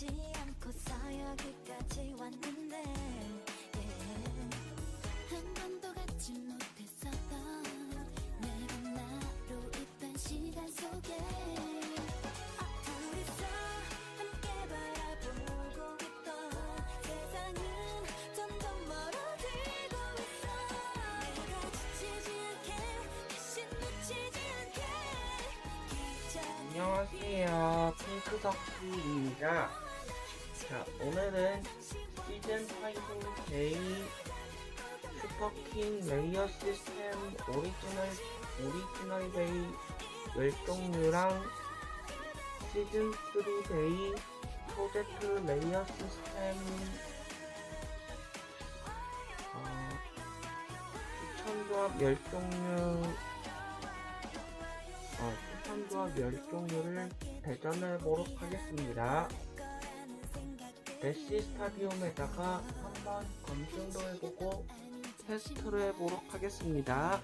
믿지 않고 여기까지 왔는데 yeah. 한 번도 갖지 못했었던 내가 나로 있던 시간 속에 아, 안녕하세요. 핑크덕기입니다. 자, 오늘은 시즌 5 데이 슈퍼킹 레이어 시스템 오리지널 오리지널 데이 멸종류랑 시즌 3 데이 프로젝트 레이어 시스템 어, 추천조합 멸종류 어, 추천조합 멸종류를 대전해 보도록 하겠습니다. 대시 스타디움에다가 한번 검증도 해보고 테스트를 해보도록 하겠습니다.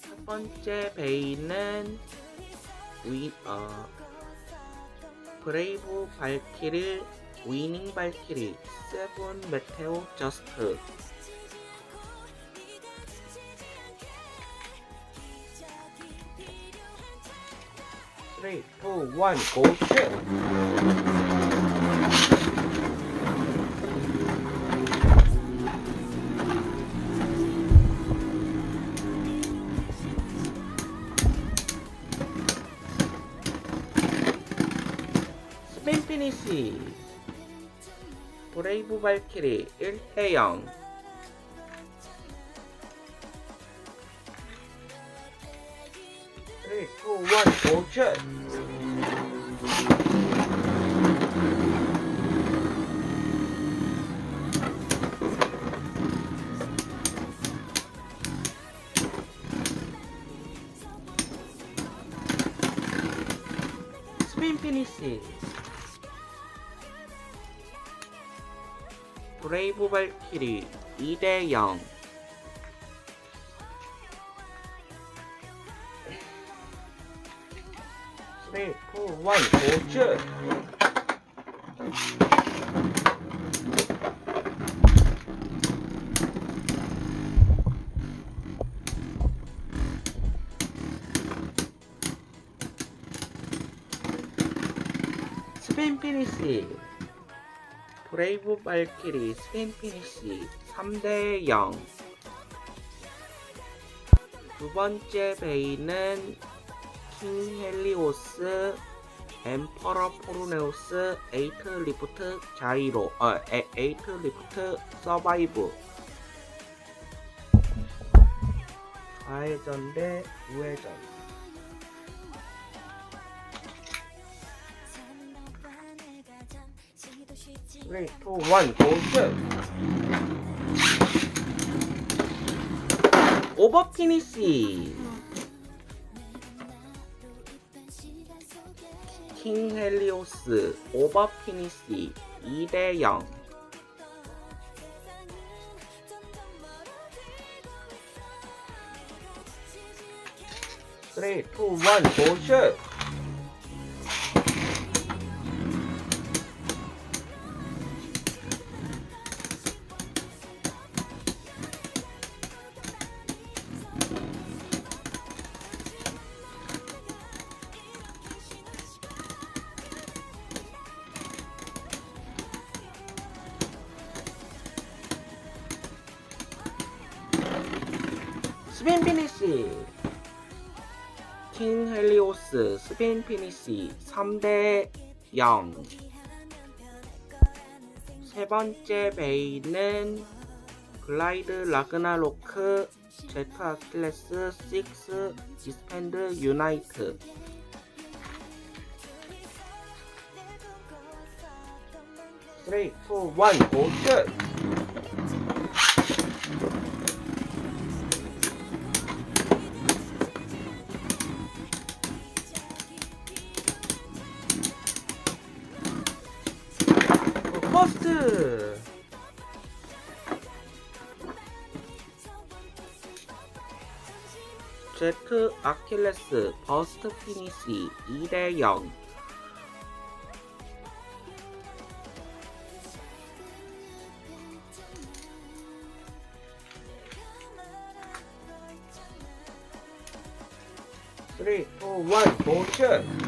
첫 번째 베이는 위, 어, 브레이브 발키리, 위닝 발키리, 세븐 메테오 저스트. 투, 원, 고, 스페인 피니시. 브레이브 발키리 1대 0 3, 2, 1, 고슛! 스페인 피니시 브레이브 발키리 2대 0 3, 2, 1, 고슛! 스페인 피니시 브레이브 발키리 스페인 피니시 3대 0. 두 번째 베이는 킹 헬리오스 엠퍼러 포르네우스 에이트 리프트 자이로 어 에, 에이트 리프트 서바이브 좌회전 대 우회전 3, 2, 1, 고슛! 오버 피니시! 킹 헬리오스 오버 피니시 2대 0 3, 2, 1, 고슛! 스페인 피니시. 킹 헬리오스 스페인 피니시 3대 0 세 번째 베이는 글라이드 라그나로크 제트 아킬레스 6 디스펜드 유나이트. 고 퍼스트. 제트 아킬레스 버스트 피니시 2대 0 3, 2, 1, 모션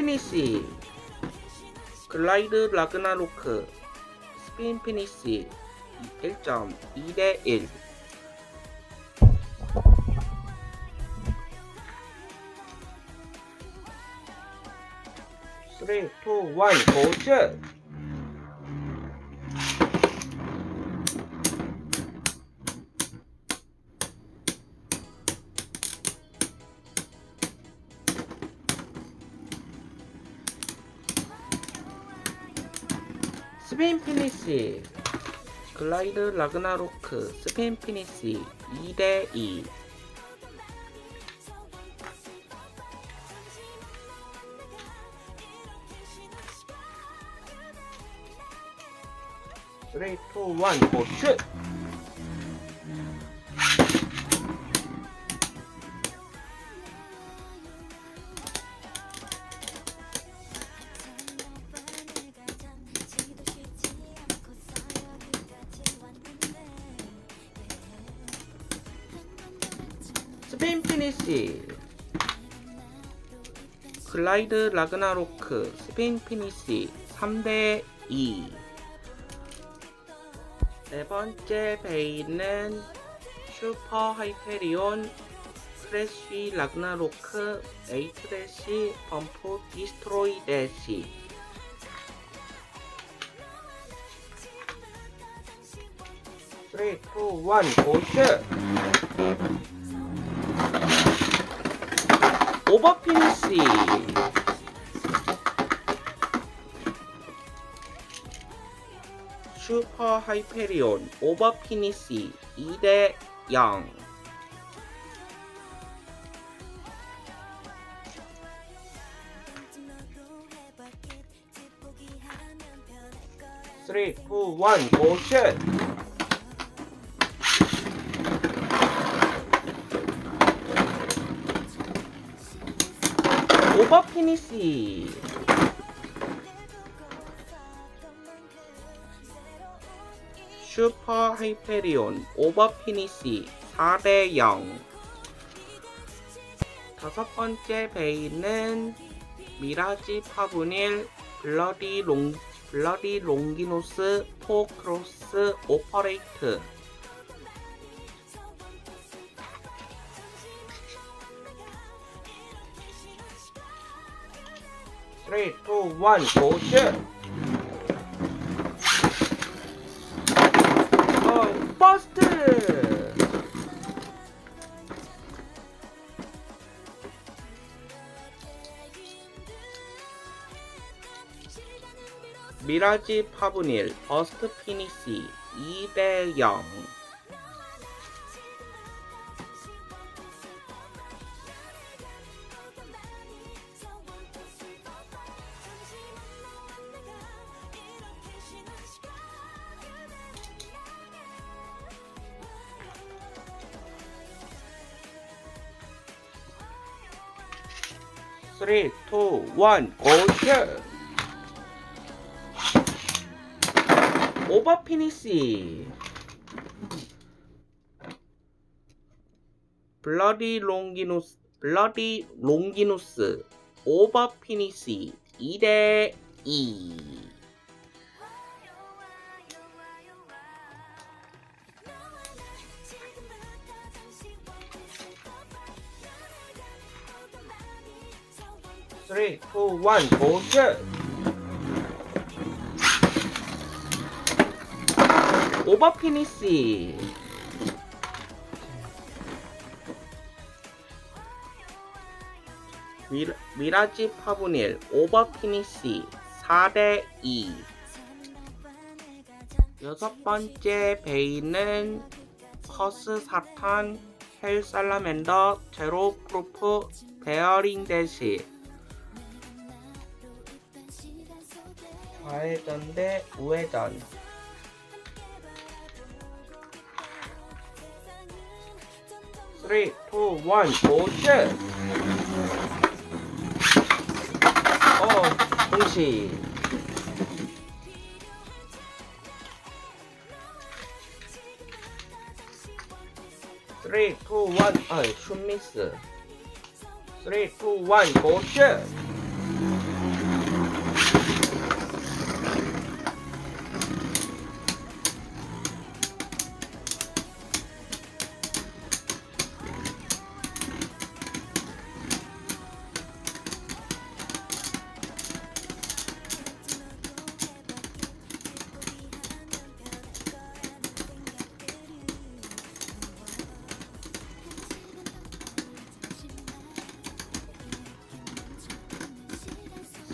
피니시 글라이드 라그나로크 스페인 피니시 1점 2대 1 3, 2, 1, 고슛! 글라이드 라그나로크 스페인 피니시 2대2 3, 2, 1, 고슛! 글라이드 라그나로크 스페인 피니시 3대 2 네 번째 베이는 슈퍼 하이페리온 크래쉬 라그나로크 에이트 대시 범프 디스트로이 대시 쓰리, 투, 원, 고슛! 오버피니시 슈퍼 하이페리온 오버피니시 2대 0 3, 2, 1, 고슛! 오버피니시 슈퍼 하이페리온 오버 피니시 4대 0 다섯 번째 베이는 미라지 파브닐 블러디 롱 블러디 롱기노스 포크로스 오퍼레이트 쓰리, 투, 원, 고슛! 어, 버스트! 미라지 파브닐 버스트 피니시 2대 3, 2, 1, 고슛! 오버 피니시 블러디 롱기누스 블러디 롱기누스 오버 피니시 2대 2 3, 2, 1, 고슛! 오버 피니시. 미라, 미라지 파브닐 오버 피니시 4대 2 여섯 번째 베이는 커스 사탄 헬 살라멘더 제로 프로프 베어링 대시 좌회전 대 우회전 쓰리, 투, 원, 고슛! 어, 동시. 쓰리, 투, 원, 아, 슛 미스. 쓰리, 투, 원, 고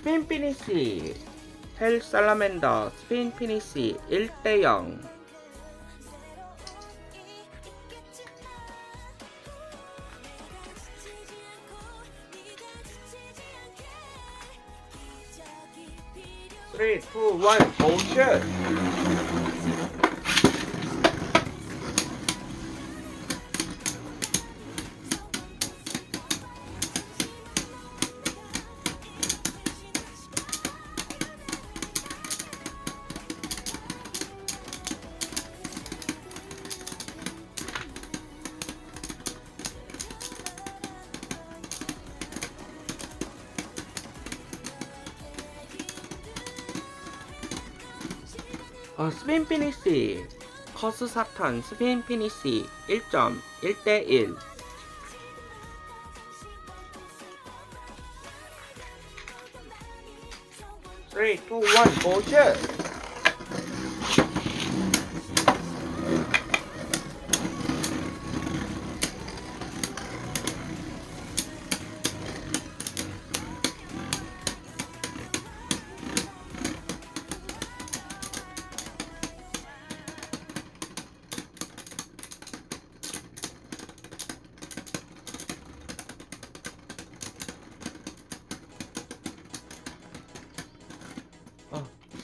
스페인 피니시 헬 살라멘더 스페인 피니시 1대0 3, 2, 1, 모션! 어, 스페인 피니시. 커스 사탄 스페인 피니시. 1점 1대1 3, 2, 1, 모션!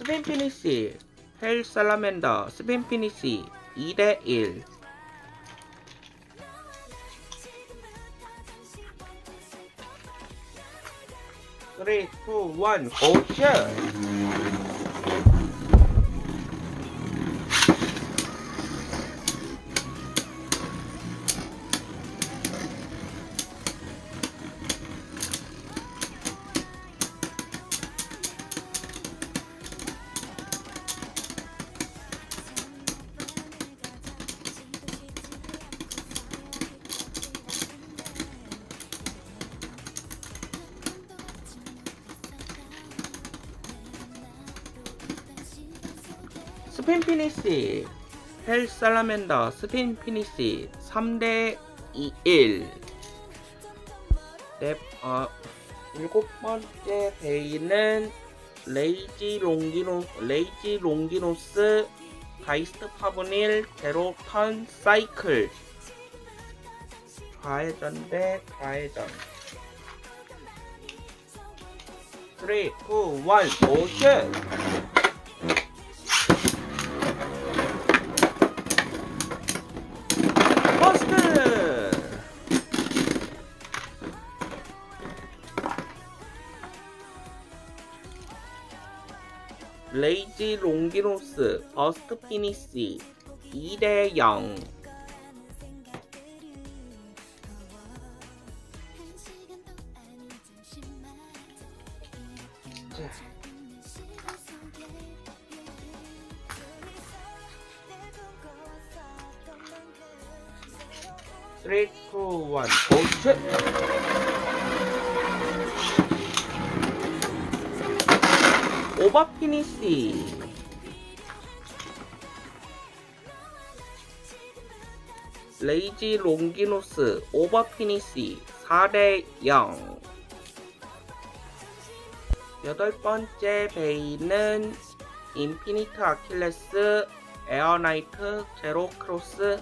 스페인 피니시 헬 살라멘더 스페인 피니시 2대1 3, 2, 1, 모션! 스페인 피니시 헬 살라멘더 스페인 피니시 3대 1 네, 어, 일곱 번째 베이는 레이지 롱기노 레이지 롱기노스 가이스트 파브닐 제로 턴 사이클. 좌회전 대 좌회전. 3, 2, 1, 모션! 레이지 롱기노스 버스트 피니시 2대0 롱기노스 오버 피니시 4대 0 여덟 번째 베이는 인피니트 아킬레스 에어나이트 제로 크로스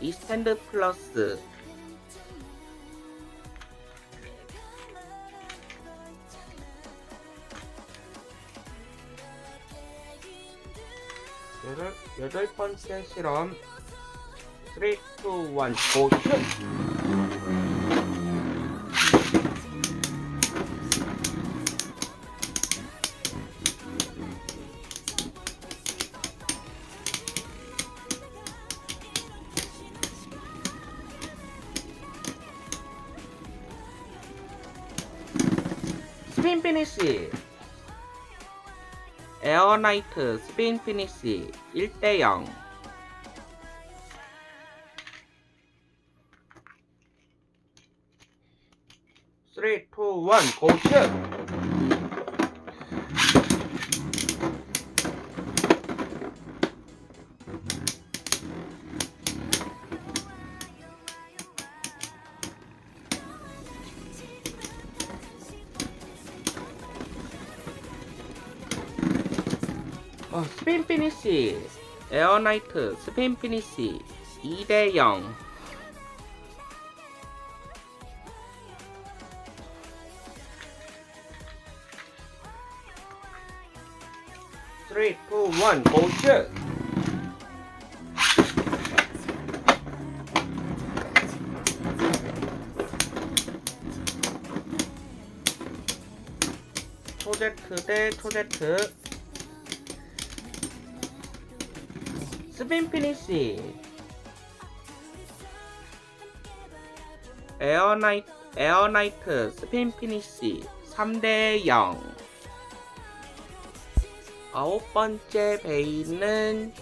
이스탠드 플러스. 여덟, 여덟 번째 실험 3, 2, 1, 모션! 스핀 피니시. 에어나이트 스핀 피니시. 1대0 3, 2, 1, go 스페인 피니시 에어나이트 스페인 피니시 2대0 3, 2, 1, go shoot! 초제트 대 초제트. 스핀 피니시 에어나이 에어나이트 스핀 피니시 3대 0 아홉 번째 베이는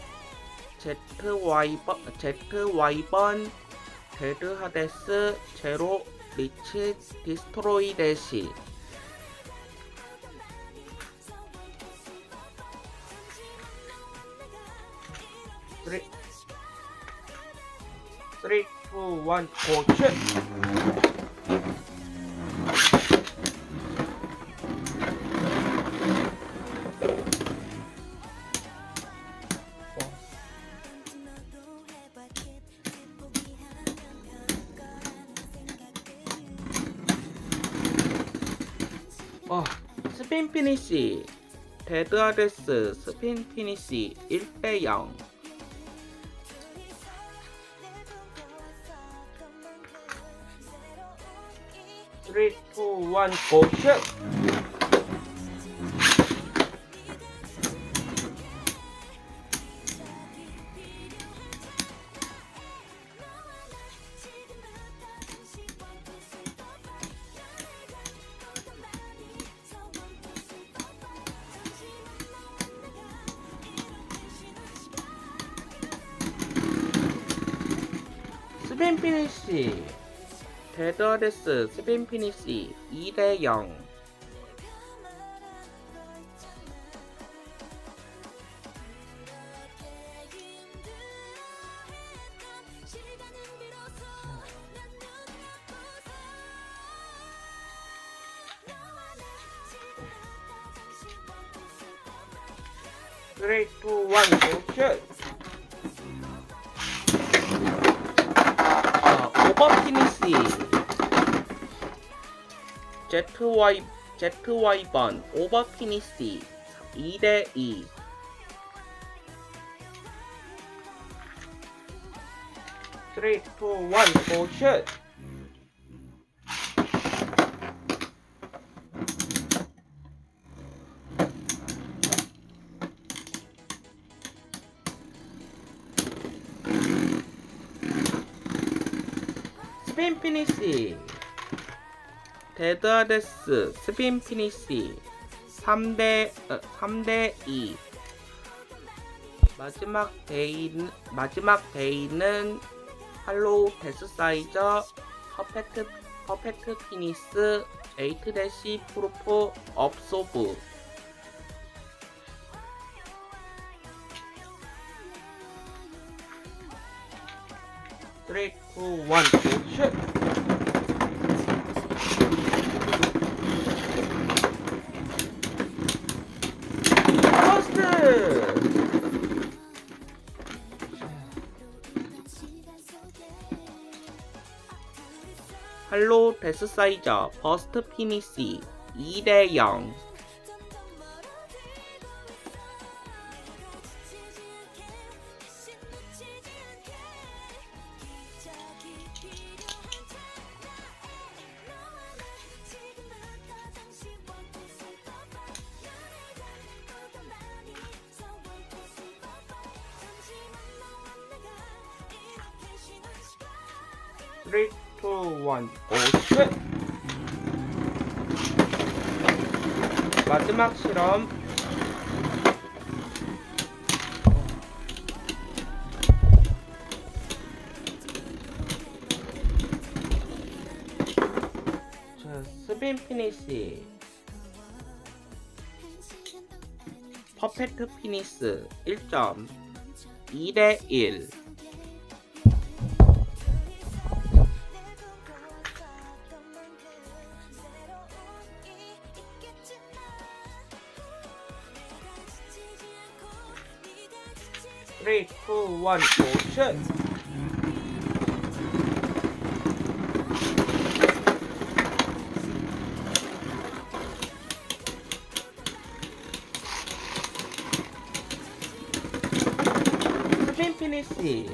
ZY번 ZY번 데드 하데스 제로 리치 디스트로이 데시. 쓰리 쓰리 고츠 피니시 데드 하데스 스핀 피니시 1대 0 3, 2, 1, go shoot! 스핀 피니시 데드어데스 스핀 피니시 2대 0 오버 피니시 ZY ZY번 오버 피니시 2대 2 3, 2, 1, go shoot! 피니시. 데드 하데스 스핀 피니시. 3대 어, 3대 2 마지막 데이 마지막 데이는 할로우 데스 사이저 퍼펙트 퍼펙트 피니스 에이트 대시 프로포 업소브. 쓰리 투원 슛 할로 데스 사이저 버스트 피니시 2대 0 3, 2, 1, 오, 슛! 마지막 실험. 자, 스핀 피니시. 퍼펙트 피니스 1점. 2대 1. 1 모션 스핀 피니시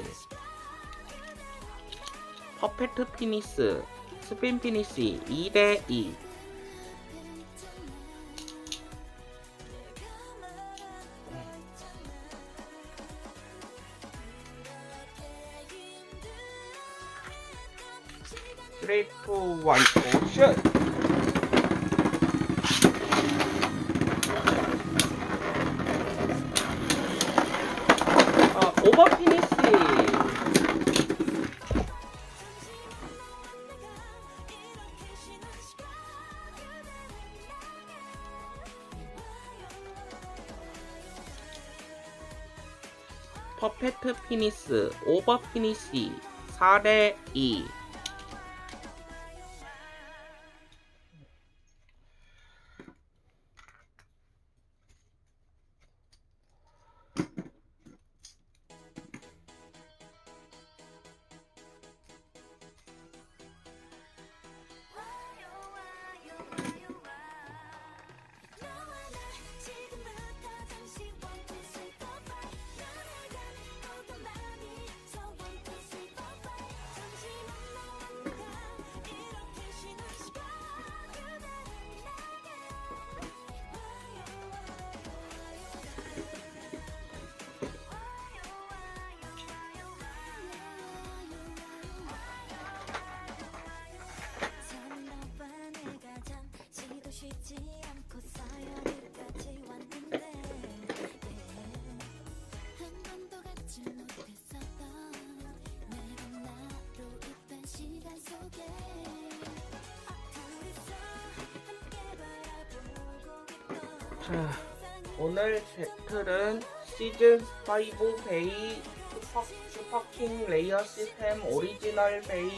퍼펙트 피니스 스핀 피니시 2대2 피니스 오버 피니시 4대2 자, 오늘 제 틀은 시즌 5 베이 슈퍼, 슈퍼킹 레이어 시스템 오리지널 베이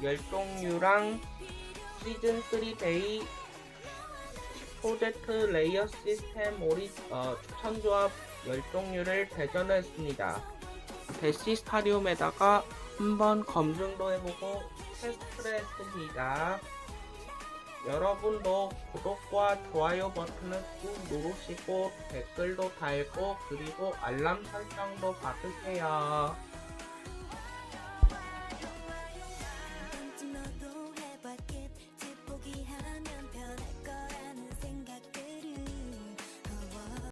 열동류랑 시즌 3 베이 프로젝트 레이어 시스템 오리 어, 추천 조합 열동류를 대전했습니다. 대시 스타디움에다가 한번 검증도 해보고 테스트를 했습니다. 여러분도 구독과 좋아요 버튼을 꾹 누르시고 댓글도 달고 그리고 알람 설정도 받으세요.